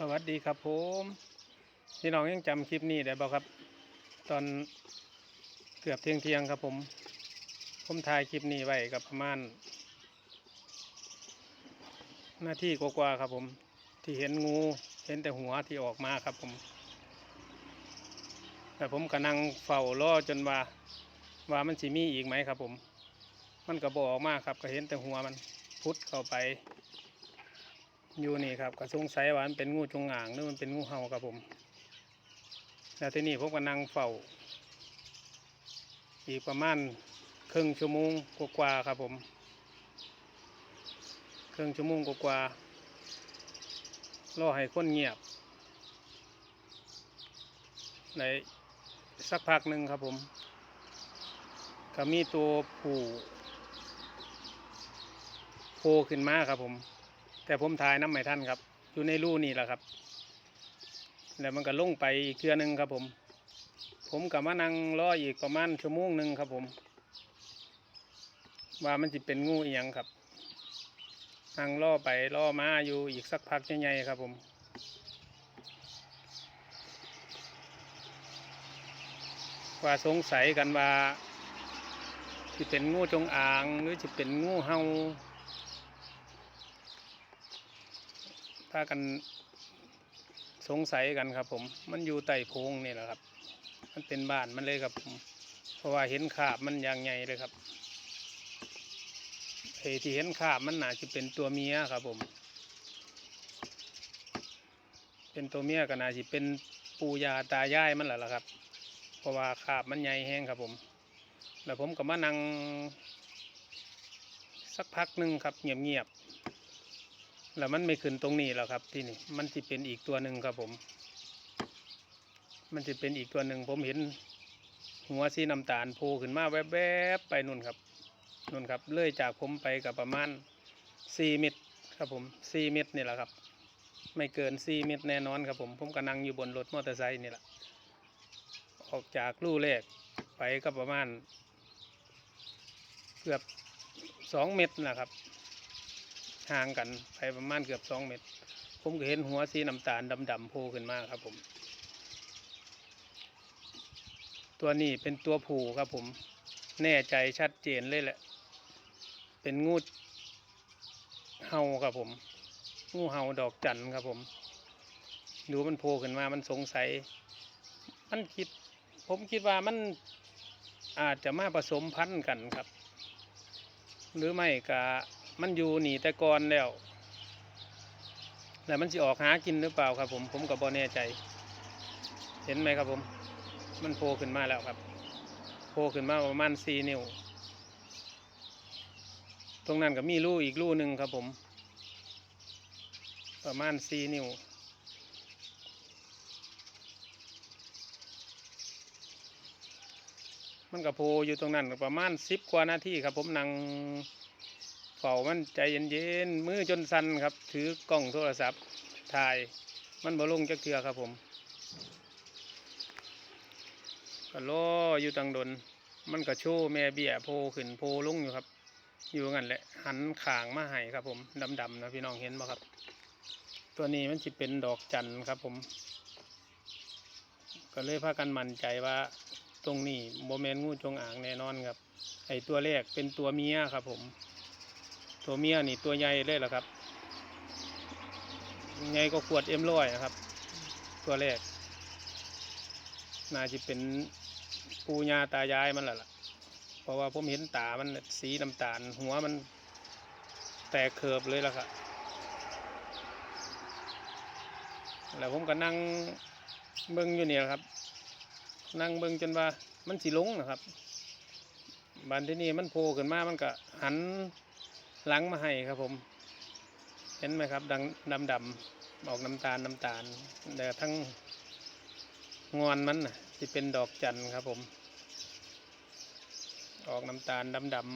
สวัสดีครับผมพี่น้องยังจำคลิปนี้ได้บ่ครับ ตอนเกือบเที่ยงเที่ยงครับผม ผมถ่ายคลิปนี้ไว้กับประมาณหน้าที่กว่าๆครับผม ที่เห็นงูเห็นแต่หัวที่ออกมาครับผม แต่ผมก็นั่งเฝ้ารอจนว่า ว่ามันสิมีอีกไหมครับผม มันก็บออกมากครับก็เห็นแต่หัวมันพุดเข้าไป อยู่นี่ครับก็สงสัยว่ามันเป็นงูจงอางหรือมันเป็นงูเห่าครับผม แล้วที่นี้ผมก็นั่งเฝ้า อีกประมาณครึ่งชั่วโมงกว่าๆครับผมครึ่งชั่วโมงกว่าๆรอให้คนเงียบในสักพักหนึ่งครับผมก็มีตัวผู้โผล่ขึ้นมาครับผม แต่ผมถ่ายน้ำไม่ท่านครับ อยู่ในรูนี่แหละครับ แล้วมันก็ลงไปอีกเทือหนึ่งครับผม ผมกับมานั่งรออีกประมาณชั่วโมงหนึ่งครับผม ว่ามันจะเป็นงูอีหยังครับนั่งรอไปรอมาอยู่อีกสักพักใหญ่ๆครับผมว่าสงสัยกันว่าจะเป็นงูจงอางหรือจะเป็นงูเห่า พากันสงสัยกันครับ ผม มันอยู่ใต้โพงนี่แหละครับ มันเป็นบ้านมันเลยครับผมเพราะว่าเห็นขาบมันอย่างใหญ่เลยครับไอ้ที่เห็นขาบมันน่าจะเป็นตัวเมียครับ ผม เป็นตัวเมียก็น่าจะเป็นปูยาตายายมันแหละล่ะครับเพราะว่าขาบมันใหญ่แห้งครับผม แล้วผมก็มานั่งสักพักหนึ่งครับเงียบๆ แล้วมันไม่ขึ้นตรงนี้แล้วครับที่นี่มันจะเป็นอีกตัวหนึ่งครับผม มันจะเป็นอีกตัวหนึ่งผมเห็น หัวสีน้ำตาลโผล่ขึ้นมาแวบๆไปนู่นครับนู่นครับเลื่อยจากผมไปกับประมาณสี่เมตรครับผมสี่เมตรนี่แหละครับ ไม่เกินสี่เมตรแน่นอนครับผม ผมก็นั่งอยู่บนรถมอเตอร์ไซค์นี่แหละออกจากลู่แรกไปก็ประมาณ เกือบสองเมตรนะครับ ห่างกันไปประมาณเกือบสองเมตร ผมก็เห็นหัวสีน้ำตาลดำๆโผล่ขึ้นมาครับผม ตัวนี้เป็นตัวผู้ครับผม แน่ใจชัดเจนเลยแหละ เป็นงูเห่าครับผม งูเห่าดอกจันทร์ครับผม ดูมันโผล่ขึ้นมามันสงสัย มันคิด ผมคิดว่ามันอาจจะมาผสมพันธุ์กันครับ หรือไม่ก็ มันอยู่หนีแต่ก่อนแล้วแล้วมันจะออกหากินหรือเปล่าครับ ผมผมก็บ่แน่ใจ เห็นไหมครับผม มันโผล่ขึ้นมาแล้วครับโผล่ขึ้นมาประมาณสี่นิ้ว ตรงนั้นก็มีรูอีกรูหนึ่งครับผม ประมาณสี่นิ้วมันก็โผล่อยู่ตรงนั้นประมาณสิบกว่านาทีครับผมนั่ง เฝ้ามันใจเย็นๆมือจนสั่นครับ ถือกล้องโทรศัพท์ถ่ายมันบ่ลงจักเทือครับผมก็รออยู่ตังดน มันก็โชว์แม่เบี้ยโพขึ้นโพลงอยู่ครับ อยู่งั้นแหละหันขางมาให้ครับผมดำๆนะพี่น้องเห็นบ่ครับ ตัวนี้มันจะเป็นดอกจันทร์ครับผม ก็เลยพากันมั่นใจว่าตรงนี้โมเมนงูจงอางแน่นอนครับ ไอตัวแรกเป็นตัวเมียครับผม ตัวเมียนี่ตัวใหญ่เลยล่ะครับใหญ่ก็ขวดเอ็มร้อยนะครับ ตัวแรกน่าจะเป็นปูญาตายายมันแหละล่ะ เพราะว่าผมเห็นตามันสีน้ำตาล หัวมันแตกเขิบเลยล่ะครับแล้วผมก็นั่งเบิ้งอยู่เนี่ยครับ นั่งเบิ้งจนว่ามันสิลงนะครับบันที่นี่มันโผล่ขึ้นมามันก็หัน หลังมาให้ครับผม เห็นไหมครับดังดำดำๆออกน้ำตาลน้ำตาลแต่ทั้งงอนมันน่ะที่เป็นดอกจันทร์ครับผม ออกน้ำตาลดำดำ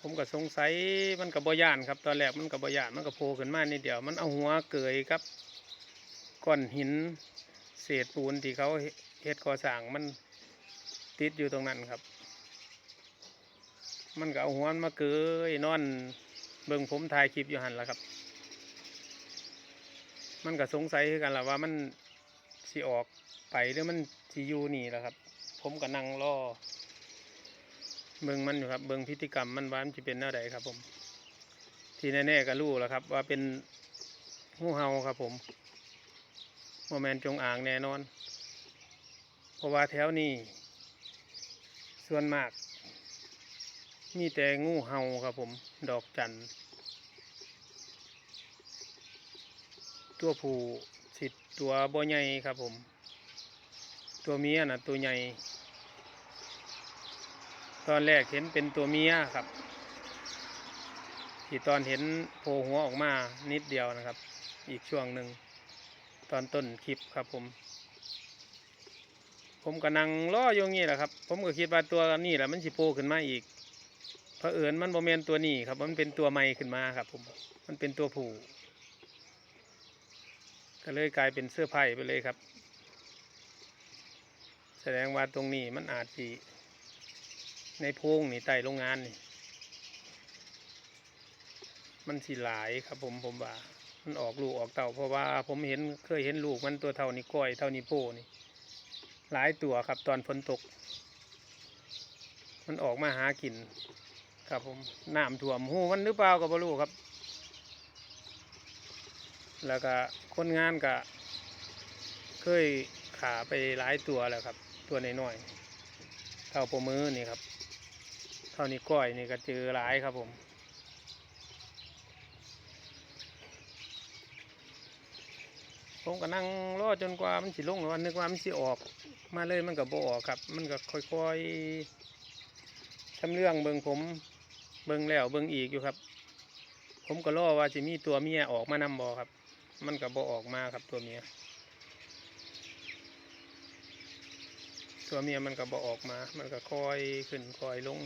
ผมก็สงสัยมันกับบย่านครับตอนแรกมันกับบย่านมันก็โผล่ขึ้นมานิดเดียวมันเอาหัวเกยครับก้อนหินเศษปูนที่เขาเฮ็ดก่อสร้างมันติดอยู่ตรงนั้นครับ มันก็เอาหัวมันมาเกยนอนเบิ่งผมถ่ายคลิปอยู่หันละครับ มันก็สงสัยคือกันละว่ามันสิออกไปหรือมันสิอยู่นี่ละครับ ผมก็นั่งรอเบิ่งมันอยู่ครับ เบิ่งพฤติกรรมมันว่ามันจะเป็นแนวใดครับ ผม ที่แน่ๆก็รู้แล้วครับ ว่าเป็นงูเห่าครับ ผมโมแมนจงอ่างแน่นอน เพราะว่าแถวนี้ส่วนมาก มีแต่งูเห่าครับผม ดอกจันทร์ตัวผู้สิตัวบ่ใหญ่ครับผม ตัวเมียนะตัวใหญ่ ตอนแรกเห็นเป็นตัวเมียครับ ที่ตอนเห็นโผล่หัวออกมานิดเดียวนะครับ อีกช่วงหนึ่งตอนต้นคลิปครับผม ผมก็นั่งรออยู่งี้แหละครับ ผมก็คิดว่าตัวนี้แหละมันสิโผล่ขึ้นมาอีก เผอิญมันโมเมนตัวนี้ครับ มันเป็นตัวใหม่ขึ้นมาครับ ผม มันเป็นตัวผู้ก็เลยกลายเป็นเสื้อไผ่ไปเลยครับ แสดงว่าตรงนี้มันอาจจะในโพงนี่ใต้โรงงานนี่ มันสิหลายครับ ผมผมว่า มันออกลูกออกเต่าเพราะว่าผมเห็นเคยเห็นลูกมันตัวเท่านี้ก้อยเท่านี้โป้นี่ หลายตัวครับ ตอนฝนตก มันออกมาหากิน ครับผมน้ำท่วมหูมันหรือเปล่าก็บ่รู้ครับ แล้วก็คนงานก็เคยขาไปหลายตัวแล้วครับ ตัวน้อยๆเท่าปมือนี่ครับ เท่านี้ก้อยนี่ก็เจอหลายครับผมผมก็นั่งรอจนกว่ามันสิลงแล้วนึกว่ามันสิออก มาเลยมันก็บ่ออกครับ มันก็ค่อยๆทำเรื่องเบิงผม เบิงแล้วเบิงอีกอยู่ครับ ผมก็รอว่าจะมีตัวเมียออกมานำบอครับ มันก็บ่ออกมาครับตัวเมีย ตัวเมียมันก็บ่ออกมา มันก็คอยขึ้นคอยลง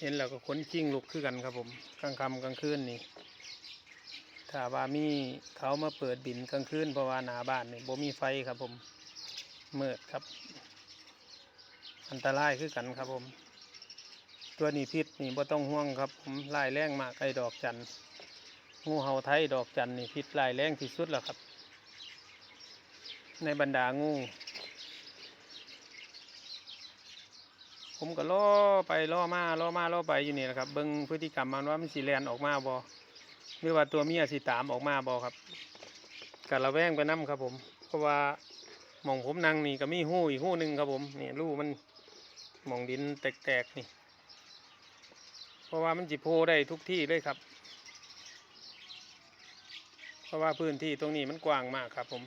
เห็นแล้วก็ขนชิงลุกขึ้นกันครับผมกลางค่ำกลางคืนนี่ถ้าว่ามีเขามาเปิดบินกลางคืนเพราะว่าหนาบ้านนี่บ่มีไฟครับผมมืดครับ อันตรายคือกันครับผม ตัวนี้พิษนี่บ่ต้องห่วงครับผมลายแรงมากไอ้ดอกจันงูเห่าไทยดอกจันนี่พิษลายแรงที่สุดแล้วครับ ในบรรดางูผมก็ล่อไปล่อมาล่อมาล่อไปอยู่นี่แหละครับเบิ้งพฤติกรรมมันว่ามันสีแลนออกมาบอหรือว่าตัวเมียสีตามออกมาบอครับกะระแวงไปน้ำครับผม เพราะว่าหมองผมนั่งนี่ก็มีหู้อีกหู้หนึ่งครับผมนี่รูมัน มองดินแตกๆนี่ เพราะว่ามันจิโพได้ทุกที่เลยครับ เพราะว่าพื้นที่ตรงนี้มันกว้างมากครับ ผม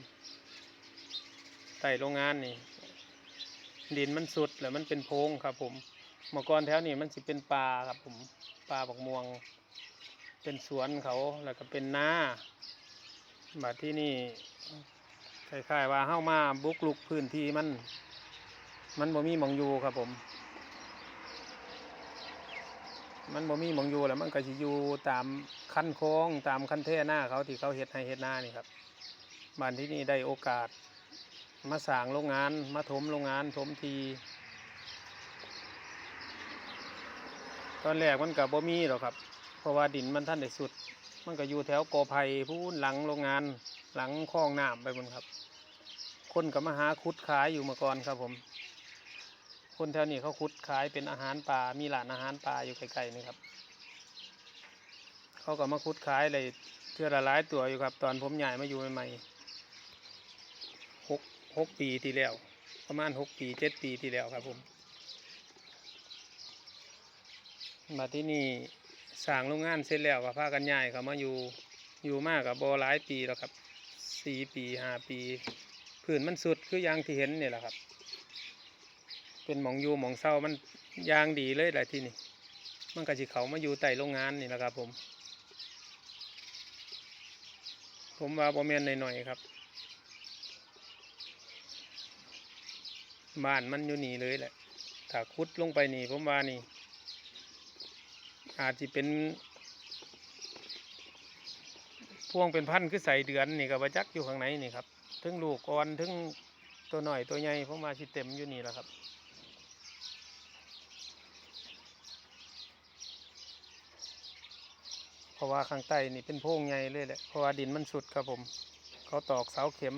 ใต้โรงงานนี่ ดินมันสุดแล้วมันเป็นโพงครับ ผมเมื่อก่อนแถวนี้มันสิเป็นป่าครับผมป่าบักม่วง เป็นสวนเขาแล้วก็เป็นนาบัดที่นี่คล้ายๆว่าเข้ามาบุกลุกพื้นที่มัน มันบ่มีหมองอยู่ครับผม มันบ่มีหมองอยู่แล้วมันก็สิอยู่ตามคันคลองตามคันแท่หน้าเขาที่เขาเฮ็ดให้เฮ็ดหน้านี่ครับบ้านที่นี่ได้โอกาส มาสร้างโรงงานมาถมโรงงานถมทีตอนแรกมันกับบ่มีหรอกครับ เพราะว่าดินมันท่านได้สุด มันก็อยู่แถวกอไผ่พูนหลังโรงงานหลังคลองน้ำไปบนครับ คนก็มาหาคุดขายอยู่มื่อก่อนครับผม คนแถวนี้เขาคุดขายเป็นอาหารปลามีร้านอาหารปลาอยู่ไกลๆนี่ครับ เขาก็มาคุดขายเลยเทื่อละหลายตัวอยู่ครับ ตอนผมใหญ่มาอยู่ใหม่ๆหกหกปีที่แล้ว ประมาณหกปีเจ็ดปีที่แล้วครับผมมาที่นี่สร้างโรงงานเสร็จแล้วก็พากันย้ายเขามาอยู่อยู่มากกับบหลายปีแล้วครับสี่ปีห้าปี พื้นมันสุดคืออย่างที่เห็นเนี่ยแหละครับ เป็นหมองอยู่หมองเศร้ามันยางดีเลยแหละที่นี่ มันก็สิเขามาอยู่ใต้โรงงานนี่แหละครับ ผม ผมว่าบ่แม่นหน่อยๆครับบ้านมันอยู่นี่เลยแหละ ถ้าคุดลงไปนี่ผมว่านี่ อาจจะเป็นพวงเป็นพันคือใส่เดือนนี่กับจักอยู่ข้างในนี่ครับ ถึงลูกอ่อนถึงตัวหน่อยตัวใหญ่ผมมาชิเต็มอยู่นี่แหละครับ เพราะว่าข้างใต้นี่เป็นโพงใหญ่เลยแหละเพราะว่าดินมันสุดครับผม เขาตอกเสาเข็ม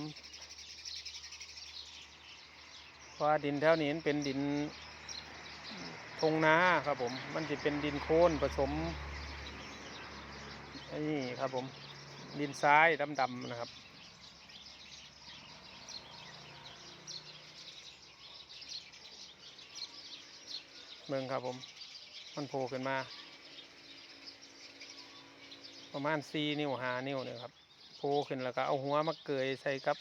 เพราะว่าดินแถวนี้เป็นดินทงนาครับผม มันจะเป็นดินโคลนผสมนี่ครับผม ดินทรายดำๆนะครับเมืองครับผม มันโผล่ขึ้นมา ประมาณสี่นิ้วหานิ้วเนี่ยครับโผล่ขึ้นแล้วก็เอาหัวมาเกยใส่กับ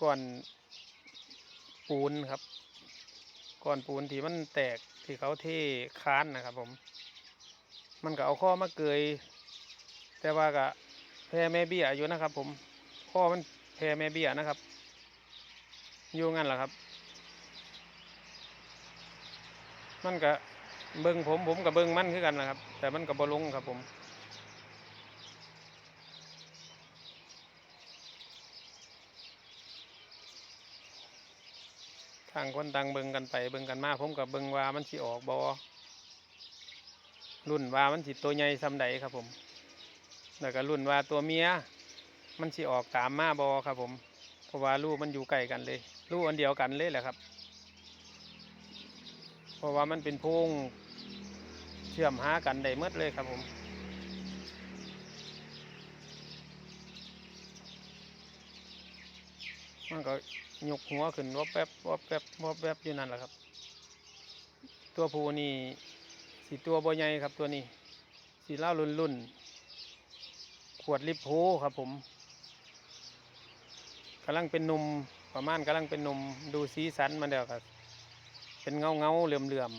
ก้อนปูนครับก้อนปูนที่มันแตกที่เขาเทค้านนะครับ ผม มันก็เอาข้อมาเกย แต่ว่าก็แพรแม่เบี้ยอยู่นะครับ ผมข้อมันแพรแม่เบี้ยนะครับอยู่งั้นแหละครับ มันก็ เบิ้งผมผมกับเบิ้งมันคือกันนะครับ แต่มันกับบอลงครับผมทางคนต่างเบิ่งกันไปเบิ่งกันมาผมกับเบิ่งว่ามันสิออกบอรุ่นว่ามันสิตัวใหญ่ซำใดครับผม แล้วก็รุ่นว่าตัวเมียมันสิออกตามมาบอครับผม เพราะว่าลูกมันอยู่ใกล้กันเลยลูกอันเดียวกันเลยแหละครับ เพราะว่ามันเป็นพง เชื่อมหากันได้หมดเลยครับผมมันก็ยกหัวขึ้นวับแป๊บวับแป๊บวับแป๊บอยู่นั่นแหละครับ ตัวผู้นี่สีตัวบใหญ่ครับตัวนี้สีเล่ารุ่นรุ่นขวดลิปโพครับผมกำลังเป็นนุ่มประมาณกำลังเป็นนุ่มดูสีสันมันเดียวครับเป็นเงาเงาเหลื่อมเหลื่อม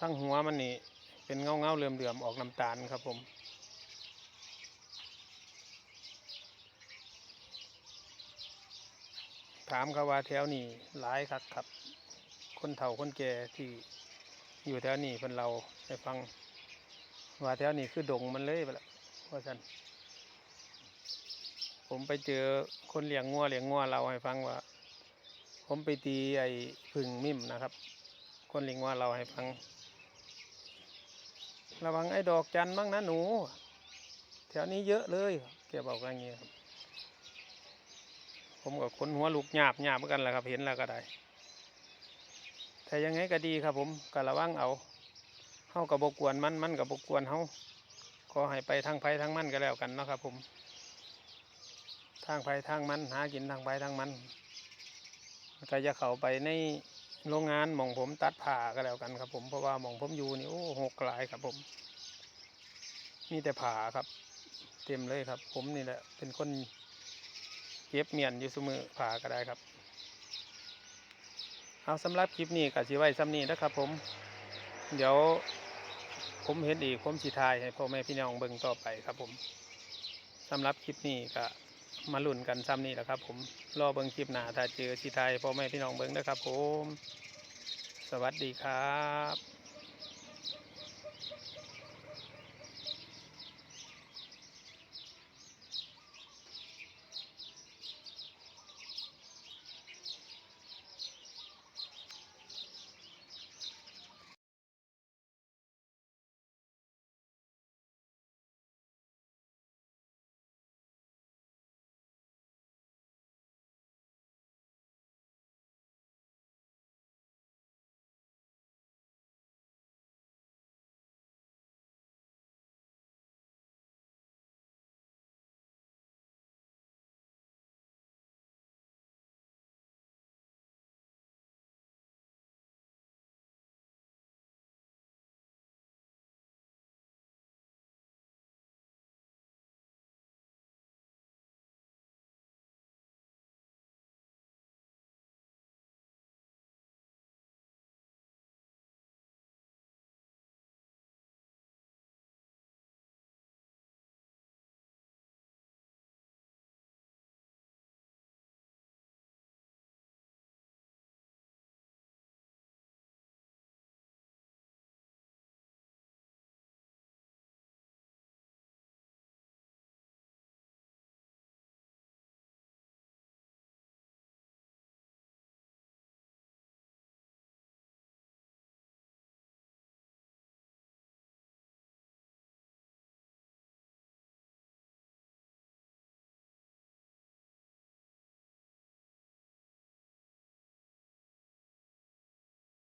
ทั้งหัวมันนี่เป็นเงาเงาเหลื่อมเหลื่อมออกน้ำตาลครับผม ถามเขาว่าแถวนี้หลายคักครับ คนเฒ่าคนแก่ที่อยู่แถวนี้เพิ่นเราให้ฟัง ว่าแถวนี้คือดงมันเลยไปละว่าฉันผมไปเจอคนเลี้ยงงัวเลี้ยงงัวเราให้ฟังว่า ผมไปตีไอ้ผึ่งมิ่มนะครับ คนเลี้ยงงัวเราให้ฟัง ระวังไอ้ดอกจันบ้างนะหนู แถวนี้เยอะเลยแกบอกอย่างนี้ครับผมกับคนหัวลูกหยาบหยาบเหมือนกันแหละครับเห็นแล้วก็ได้แต่ยังไงก็ดีครับ ผมก็ระวังเอาเฮากับบกวนมันมันกับบกวนเฮาขอให้ไปทางไผทางมันก็แล้วกันเนาะครับ ผม ทางไผทางมัน หากินทางไผทางมันก็จะเข้าไปใน โรงงานหมองผมตัดผ่าก็แล้วกันครับ ผมเพราะว่าหมองผมอยู่นี่โอ้หกหลายครับ ผม มีแต่ผ่าครับ เต็มเลยครับ ผมนี่แหละ เป็นคนเก็บเมียนอยู่สมอผ่าก็ได้ครับ เอาสำหรับคลิปนี้ก็สิไว้ซ้ำนี้นะครับ ผม เดี๋ยว ผมเห็นอีกผมสิทายให้พ่อแม่พี่น้องเบิ่งต่อไปครับ ผมสำหรับคลิปนี้ก็ มาลุ่นกันซ้ำนี่แหละครับ ผมรอเบิ้งคลิปหน้าถ้าเจอสิทยพ่อแม่พี่น้องเบิ้งนะครับผม สวัสดีครับ